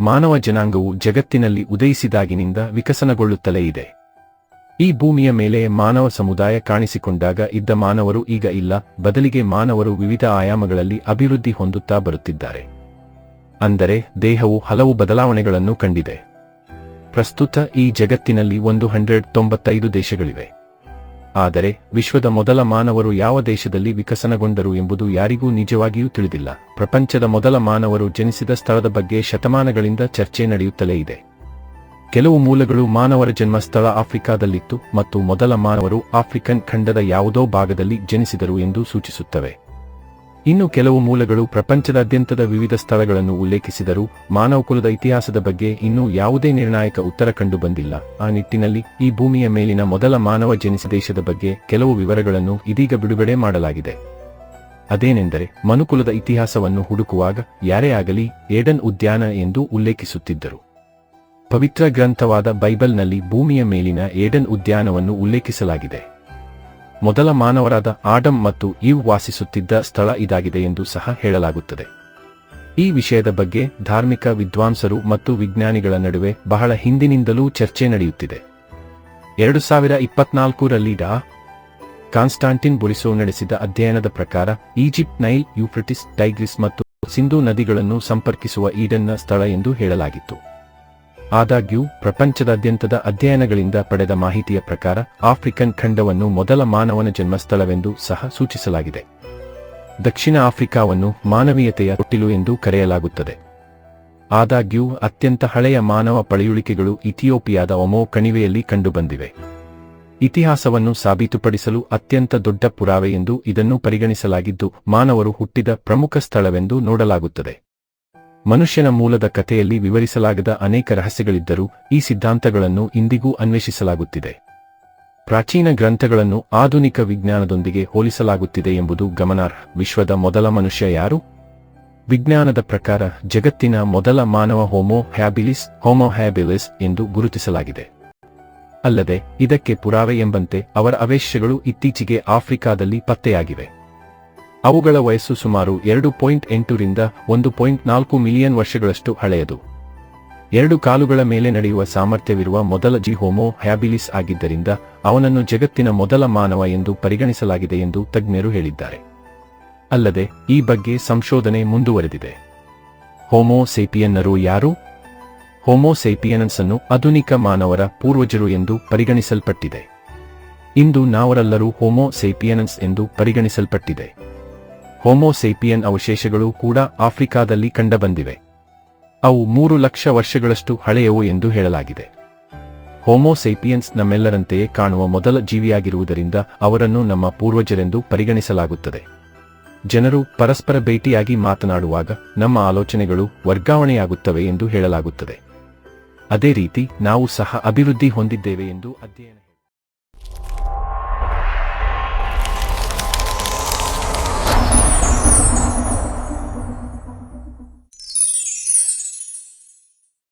ಮಾನವ ಜನಾಂಗವು ಜಗತ್ತಿನಲ್ಲಿ ಉದಯಿಸಿದಾಗಿನಿಂದ ವಿಕಸನಗೊಳ್ಳುತ್ತಲೇ ಇದೆ. ಈ ಭೂಮಿಯ ಮೇಲೆ ಮಾನವ ಸಮುದಾಯ ಕಾಣಿಸಿಕೊಂಡಾಗ ಇದ್ದ ಮಾನವರು ಈಗ ಇಲ್ಲ, ಬದಲಿಗೆ ಮಾನವರು ವಿವಿಧ ಆಯಾಮಗಳಲ್ಲಿ ಅಭಿವೃದ್ಧಿ ಹೊಂದುತ್ತಾ ಬರುತ್ತಿದ್ದಾರೆ. ಅಂದರೆ, ದೇಹವು ಹಲವು ಬದಲಾವಣೆಗಳನ್ನು ಕಂಡಿದೆ. ಪ್ರಸ್ತುತ ಈ ಜಗತ್ತಿನಲ್ಲಿ ಒಂದು ಹಂಡ್ರೆಡ್ ತೊಂಬತ್ತೈದು ದೇಶಗಳಿವೆ. ಆದರೆ ವಿಶ್ವದ ಮೊದಲ ಮಾನವರು ಯಾವ ದೇಶದಲ್ಲಿ ವಿಕಸನಗೊಂಡರು ಎಂಬುದು ಯಾರಿಗೂ ನಿಜವಾಗಿಯೂ ತಿಳಿದಿಲ್ಲ. ಪ್ರಪಂಚದ ಮೊದಲ ಮಾನವರು ಜನಿಸಿದ ಸ್ಥಳದ ಬಗ್ಗೆ ಶತಮಾನಗಳಿಂದ ಚರ್ಚೆ ನಡೆಯುತ್ತಲೇ ಇದೆ. ಕೆಲವು ಮೂಲಗಳು ಮಾನವರ ಜನ್ಮ ಸ್ಥಳ ಆಫ್ರಿಕಾದಲ್ಲಿತ್ತು ಮತ್ತು ಮೊದಲ ಮಾನವರು ಆಫ್ರಿಕನ್ ಖಂಡದ ಯಾವುದೋ ಭಾಗದಲ್ಲಿ ಜನಿಸಿದರು ಎಂದು ಸೂಚಿಸುತ್ತವೆ. ಇನ್ನು ಕೆಲವು ಮೂಲಗಳು ಪ್ರಪಂಚದಾದ್ಯಂತದ ವಿವಿಧ ಸ್ಥಳಗಳನ್ನು ಉಲ್ಲೇಖಿಸಿದರೂ ಮಾನವಕುಲದ ಇತಿಹಾಸದ ಬಗ್ಗೆ ಇನ್ನೂ ಯಾವುದೇ ನಿರ್ಣಾಯಕ ಉತ್ತರ ಕಂಡು ಬಂದಿಲ್ಲ. ಆ ನಿಟ್ಟಿನಲ್ಲಿ ಈ ಭೂಮಿಯ ಮೇಲಿನ ಮೊದಲ ಮಾನವ ಜನಿಸಿದ ದೇಶದ ಬಗ್ಗೆ ಕೆಲವು ವಿವರಗಳನ್ನು ಇದೀಗ ಬಿಡುಗಡೆ ಮಾಡಲಾಗಿದೆ. ಅದೇನೆಂದರೆ ಮನುಕುಲದ ಇತಿಹಾಸವನ್ನು ಹುಡುಕುವಾಗ ಯಾರೇ ಆಗಲಿ ಏಡನ್ ಉದ್ಯಾನ ಎಂದು ಉಲ್ಲೇಖಿಸುತ್ತಿದ್ದರು. ಪವಿತ್ರ ಗ್ರಂಥವಾದ ಬೈಬಲ್ನಲ್ಲಿ ಭೂಮಿಯ ಮೇಲಿನ ಏಡನ್ ಉದ್ಯಾನವನ್ನು ಉಲ್ಲೇಖಿಸಲಾಗಿದೆ. ಮೊದಲ ಮಾನವರಾದ ಆಡಮ್ ಮತ್ತು ಈವ್ ವಾಸಿಸುತ್ತಿದ್ದ ಸ್ಥಳ ಇದಾಗಿದೆ ಎಂದು ಸಹ ಹೇಳಲಾಗುತ್ತದೆ. ಈ ವಿಷಯದ ಬಗ್ಗೆ ಧಾರ್ಮಿಕ ವಿದ್ವಾಂಸರು ಮತ್ತು ವಿಜ್ಞಾನಿಗಳ ನಡುವೆ ಬಹಳ ಹಿಂದಿನಿಂದಲೂ ಚರ್ಚೆ ನಡೆಯುತ್ತಿದೆ. ಎರಡು ಸಾವಿರ ಇಪ್ಪತ್ನಾಲ್ಕರಲ್ಲಿ ಡಾ. ಕಾನ್ಸ್ಟಾಂಟಿನ್ ಬೊರಿಸೋ ನಡೆಸಿದ ಅಧ್ಯಯನದ ಪ್ರಕಾರ, ಈಜಿಪ್ಟ್ ನೈಲ್, ಯೂಫ್ರಟಿಸ್, ಟೈಗ್ರಿಸ್ ಮತ್ತು ಸಿಂಧೂ ನದಿಗಳನ್ನು ಸಂಪರ್ಕಿಸುವ ಈಡನ್ನ ಸ್ಥಳ ಎಂದು ಹೇಳಲಾಗಿತ್ತು. ಆದಾಗ್ಯೂ, ಪ್ರಪಂಚದಾದ್ಯಂತದ ಅಧ್ಯಯನಗಳಿಂದ ಪಡೆದ ಮಾಹಿತಿಯ ಪ್ರಕಾರ, ಆಫ್ರಿಕನ್ ಖಂಡವನ್ನು ಮೊದಲ ಮಾನವನ ಜನ್ಮಸ್ಥಳವೆಂದು ಸಹ ಸೂಚಿಸಲಾಗಿದೆ. ದಕ್ಷಿಣ ಆಫ್ರಿಕಾವನ್ನು ಮಾನವೀಯತೆಯ ತೊಟ್ಟಿಲು ಎಂದು ಕರೆಯಲಾಗುತ್ತದೆ. ಆದಾಗ್ಯೂ, ಅತ್ಯಂತ ಹಳೆಯ ಮಾನವ ಪಳೆಯುಳಿಕೆಗಳು ಇಥಿಯೋಪಿಯಾದ ಒಮೋ ಕಣಿವೆಯಲ್ಲಿ ಕಂಡುಬಂದಿವೆ. ಇತಿಹಾಸವನ್ನು ಸಾಬೀತುಪಡಿಸಲು ಅತ್ಯಂತ ದೊಡ್ಡ ಪುರಾವೆ ಎಂದು ಇದನ್ನು ಪರಿಗಣಿಸಲಾಗಿದ್ದು, ಮಾನವರು ಹುಟ್ಟಿದ ಪ್ರಮುಖ ಸ್ಥಳವೆಂದು ನೋಡಲಾಗುತ್ತದೆ. ಮನುಷ್ಯನ ಮೂಲದ ಕಥೆಯಲ್ಲಿ ವಿವರಿಸಲಾಗದ ಅನೇಕ ರಹಸ್ಯಗಳಿದ್ದರೂ ಈ ಸಿದ್ಧಾಂತಗಳನ್ನು ಇಂದಿಗೂ ಅನ್ವೇಷಿಸಲಾಗುತ್ತಿದೆ. ಪ್ರಾಚೀನ ಗ್ರಂಥಗಳನ್ನು ಆಧುನಿಕ ವಿಜ್ಞಾನದೊಂದಿಗೆ ಹೋಲಿಸಲಾಗುತ್ತಿದೆ ಎಂಬುದು ಗಮನಾರ್ಹ. ವಿಶ್ವದ ಮೊದಲ ಮನುಷ್ಯ ಯಾರು? ವಿಜ್ಞಾನದ ಪ್ರಕಾರ ಜಗತ್ತಿನ ಮೊದಲ ಮಾನವ ಹೋಮೋ ಹ್ಯಾಬಿಲಿಸ್ ಹೋಮೋ ಹ್ಯಾಬಿಲಿಸ್ ಎಂದು ಗುರುತಿಸಲಾಗಿದೆ. ಅಲ್ಲದೆ ಇದಕ್ಕೆ ಪುರಾವೆ ಎಂಬಂತೆ ಅವರ ಅವೇಶಗಳು ಇತ್ತೀಚೆಗೆ ಆಫ್ರಿಕಾದಲ್ಲಿ ಪತ್ತೆಯಾಗಿವೆ. ಅವುಗಳ ವಯಸ್ಸು ಸುಮಾರು ಎರಡು ಪಾಯಿಂಟ್ ಎಂಟರಿಂದ ಒಂದು ಪಾಯಿಂಟ್ ನಾಲ್ಕು ಮಿಲಿಯನ್ ವರ್ಷಗಳಷ್ಟು ಹಳೆಯದು. ಎರಡು ಕಾಲುಗಳ ಮೇಲೆ ನಡೆಯುವ ಸಾಮರ್ಥ್ಯವಿರುವ ಮೊದಲ ಜಿ ಹೋಮೋ ಹ್ಯಾಬಿಲಿಸ್ ಆಗಿದ್ದರಿಂದ ಅವನನ್ನು ಜಗತ್ತಿನ ಮೊದಲ ಮಾನವ ಎಂದು ಪರಿಗಣಿಸಲಾಗಿದೆ ಎಂದು ತಜ್ಞರು ಹೇಳಿದ್ದಾರೆ. ಅಲ್ಲದೆ, ಈ ಬಗ್ಗೆ ಸಂಶೋಧನೆ ಮುಂದುವರೆದಿದೆ. ಹೋಮೋ ಸೇಪಿಯನ್ನರು ಯಾರು? ಹೋಮೋ ಸೇಪಿಯನನ್ಸ್ ಅನ್ನು ಆಧುನಿಕ ಮಾನವರ ಪೂರ್ವಜರು ಎಂದು ಪರಿಗಣಿಸಲ್ಪಟ್ಟಿದೆ. ಇಂದು ನಾವರೆಲ್ಲರೂ ಹೋಮೋ ಸೇಪಿಯನನ್ಸ್ ಎಂದು ಪರಿಗಣಿಸಲ್ಪಟ್ಟಿದೆ. ಹೋಮೋ ಸೇಪಿಯನ್ ಅವಶೇಷಗಳು ಕೂಡ ಆಫ್ರಿಕಾದಲ್ಲಿ ಕಂಡುಬಂದಿವೆ. ಅವು ಮೂರು ಲಕ್ಷ ವರ್ಷಗಳಷ್ಟು ಹಳೆಯವು ಎಂದು ಹೇಳಲಾಗಿದೆ. ಹೋಮೋಸೇಪಿಯನ್ಸ್ ನಮ್ಮೆಲ್ಲರಂತೆಯೇ ಕಾಣುವ ಮೊದಲ ಜೀವಿಯಾಗಿರುವುದರಿಂದ ಅವರನ್ನು ನಮ್ಮ ಪೂರ್ವಜರೆಂದು ಪರಿಗಣಿಸಲಾಗುತ್ತದೆ. ಜನರು ಪರಸ್ಪರ ಭೇಟಿಯಾಗಿ ಮಾತನಾಡುವಾಗ ನಮ್ಮ ಆಲೋಚನೆಗಳು ವರ್ಗಾವಣೆಯಾಗುತ್ತವೆ ಎಂದು ಹೇಳಲಾಗುತ್ತದೆ. ಅದೇ ರೀತಿ ನಾವು ಸಹ ಅಭಿವೃದ್ಧಿ ಹೊಂದಿದ್ದೇವೆ ಎಂದು ಅಧ್ಯಯನ